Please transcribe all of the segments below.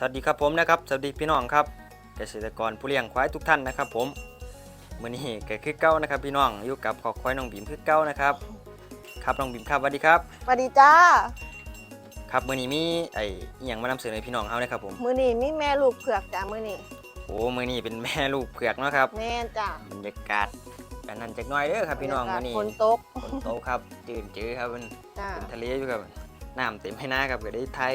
สวัสดีครับผมนะครับสวัสดีพี่น้องครับเกษตรกรผู้เลี้ยงควายทุกท่านนะครับผมมื้อนี้ก็คือเก้านะครับพี่น้องอยู่กับขอควายน้องบีมคือเก้านะครับครับน้องบีมครับสวัสดีครับสวัสดีจ้าครับมื้อนี้มีไอ้อหยังมานำเสนอให้พี่น้องเฮานะครับผมมือนี่มีแม่ลูกเผือกจ้ามือนี่โอ้มื้อนี้เป็นแม่ลูกเผือกเนาะครับแม่นจ้าบรรยากาศกันนั่นจักหน่อยเด้อครับพี่น้องมื้อนี้ฝนตกฝนตกครับจืดจื้อครับมันจ้าเป็นทะเลอยู่ครับน้ำเต็มให้หน้าครับก็ได้ไทย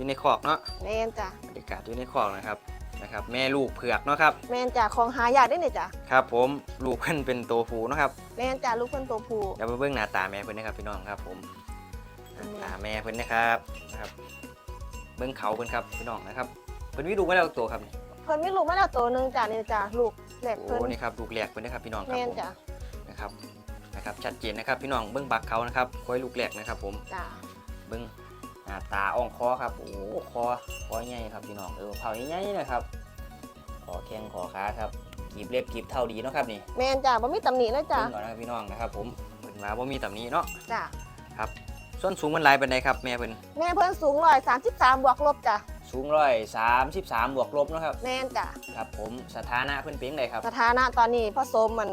อยู่ในคอกเนาะแม่นจ้าบรรยากาศอยู่ในคอกนะครับนะครับ แม่ลูกเผือกเนาะครับแม่นจ้าของหายากได้เนี่ยจ้าครับ ผมลูกเพิ่นเป็นตัวผู้เนาะครับแม่นจ้าลูกเพิ่นตัวผู้เดี๋ยวมาเบิ่งหน้าตาแม่เพิ่นนะครับพี่น้องครับผมหน้าตาแม่เพิ่นนะครับนะครับ เบิ่งเขาเพิ่นครับพี่น้องนะครับเพิ่นมีลูกมาแล้วตัวครับนี่เพิ่นมีลูกมาแล้วตัวหนึงจ้านี่จ้าลูกแหลกโอ้เพิ่นนี่ครับลูกแหลกเพิ่นนะครับพี่น้องครับแม่นผมจ้านะครับนะครับชัดเจนนะครับพี่น้องเบิ่งบักเขานะครับคอยลูกแหลกนะครับผมจ้าเบิ่งหน้า ตาอ่องคอครับ โอ้คอคอใหญ่ครับพี่น้องเออเผาใหญ่ๆนะครับคอแข้งคอขาครับกีบเล็บกีบเท่าดีเนาะครับนี่แม่นจ้าบ่มีตำหนิเลยจ้าเบิ่งก่อนนะครับพี่น้องนะครับผมเพิ่นมาบ่มีตำหนิเนาะจ้าส่วนสูงมันหลายปานใดครับแม่เพิ่นแม่เพิ่นสูง133บวกลบจ้าสูงร้อยสามสิบสามบวกลบเนาะครับแม่นจ้าครับผมสถานะเพิ่นเป็นไงครับ สถานะตอนนี้ผสมมัน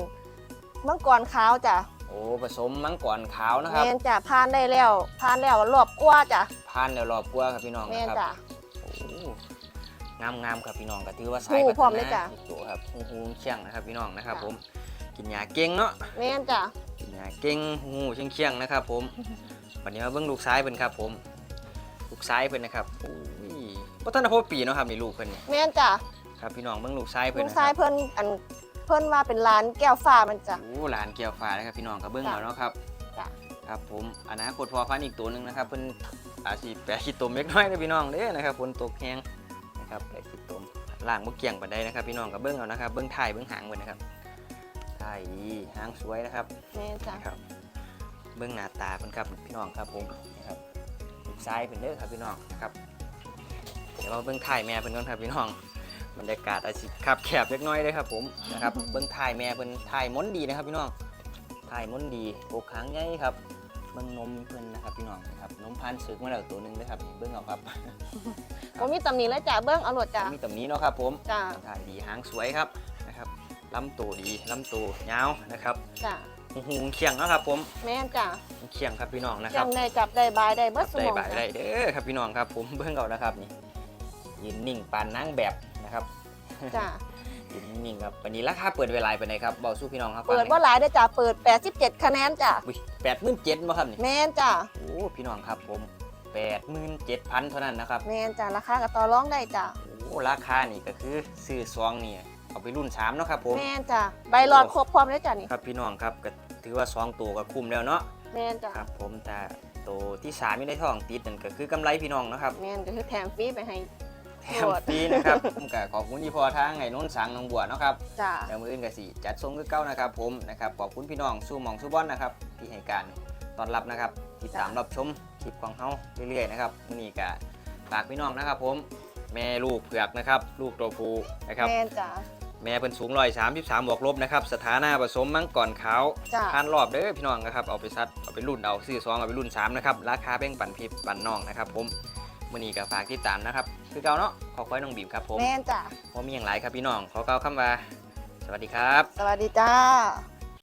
มังกรขาวจ้า โอ้ผสมมังกรขาวนะครับแม่นจ้าผ่านได้แล้วผ่านแล้วรอบกว่าจ้าผ่านแล้วรอบกว่าครับพี่น้องแม่นนะคจ้ารับโอ้งามงามๆครับพี่น้องก็ถือว่าหูสายพร้อมเลยจ้ะอีกตัวครับหูหูเชียงนะครับพี่น้องนะครับ จ้ะ ผมกินยาเก่งเนาะแม่นจ้ากินยาเก่งหูเชียงเชียงๆนะครับ ผมวันนี้มาเบิ่งลูกซ้ายเพิ่นครับ ผม ลูกซ้ายเพิ่นนะครับโอ้ยบ่ทันได้พบปีเนาะครับนี่ลูกเพิ่นนี่แม่นจ้าครับพี่น้องเบิ่งลูกซ้ายเพิ่ลูนกนะคชายรับเพิ่นอัน เพิ่นว่าเป็นร้านแก้วฟ้ามันจ้ะ โอ้หลานเกี่ยวฟ้านะครับพี่น้องก็เบิ่งจ้ะเอาเนาะครับจ้ะ ครับผมอนาคตพอพันธุ์อีกตัวหนึงนะครับเพิ่นอาจสิแปะขี้ตมเล็กน้อยนะพี่น้องเด้อนะครับฝนตกแห้งนะครับแปะขี้ตมล่างบ่เกี่ยงปานใดนะครับ พี่น้องก็เบิ่งเอานะครับเบิ่งท้ายเบิ่งหางเพิ่นนะครับท้ายดีหางสวยนะครับแม่นจ้ะนะครับ เบื้องหน้าตาเพิ่นครับพี่น้องครับผมนะครับลูกซ้ายเพิ่นเด้อครับพี่น้องนะครับเดี๋ยวมาเบื้องท้ายแม่เพิ่นก่อนครับพี่น้อง บรรยากาศอาจสิขับแคบเล็กน้อยเลยครับผมนะครับเบื้องท้ายแม่เพิ่นท้ายม้นดีนะครับพี่น้องท้ายม้นดีอกหางใหญ่ครับเบื้องนมเพิ่นนะครับพี่น้องนะครับนมพันธุ์ซึกมาแล้วตัวหนึงเด้อครับนี่เบื้องเอาครับบ่มีตำหนิแล้วจ้ะเบิ่งเอาโลดจ้ะมีตำหนี้เนาะครับผมจ้ะท้ายดีหางสวยครับนะครับลำตัวดีลำตัวยาวนะครับจ้ะหูหูเคียงเนาะครับผมแม่นจ้ะเคียงครับพี่น้องนะคจัรับงได้จับได้บายได้เบิดสได้มองบายได้จ้ะเด้อครับพี่น้องครับผมเบิ่งเอานะครับนี่ยืนนิ่งปานนางแบบ นะครับจ้ะยืนนิ่งครับวันนี้ราคาเปิดเวลาไปไหนครับบอกสู้พี่น้องครับเปิดบ่หลายเด้อจ้ะเปิด 87 คะแนนจ้ะแปดหมื่นเจ็ดบ่ครับนี่แม่นจ้ะโอ้พี่น้องครับผมแปดหมื่นเจ็ดพันเท่านั้นนะครับแม่นจ้ะราคาก็ต่อรองได้จ้ะโอ้ราคานี่ก็คือซื้อซองนี่เอาไปรุ่นสามเนาะครับผมแม่นจ้ะใบหลอดครบพร้อมเลยจ้ะนี่ครับพี่น้องครับก็ถือว่าซองตัวก็คุ้มแล้วเนาะแม่นจ้ะครับผมแต่ตัวที่สามไม่ได้ท้องติดนั่นก็คือกำไรพี่น้องเนาะครับแม่นก็คือแถมฟรีไปให้ แถมฟรีนะครับผมก็ขอบคุณที่พอทางไห้นนสังหนองบัวเนาะครับจ้ะแล้วมืออื่นก็สิจัดทรงคือเก้านะครับผมนะครับขอบคุณพี่น้องสู้หมองสู้บอลนะครับที่ให้การต้อนรับนะครับติดตามรับชมคลิปของเขาเรื่อยๆนะครับมื้อนี้ก็ฝากพี่น้องนะครับผมแม่ลูกเผือกนะครับ ลูกตัวผู้นะครับแม่นจ้ะแม่เป็นสูงร้อยสามสิบสามบวกลบนะครับสถานะผสมมังกรขาวจ้ะผ่านรอบเด้อพี่น้องนะครับเอาไปซัดเอาไปรุ่นเอาซื้อซองเอาไปรุ่นสามนะครับราคาแบ่งปันพี่ปันน้องนะครับผม มื้อนี้ก็ฝากติดตามนะครับ คือเก่าเนาะขอคอยน้องบีมครับผมแม่นจ้ะผมมีอย่างไรครับพี่น้องขอกล่าวคำว่า สวัสดีครับ สวัสดีจ้า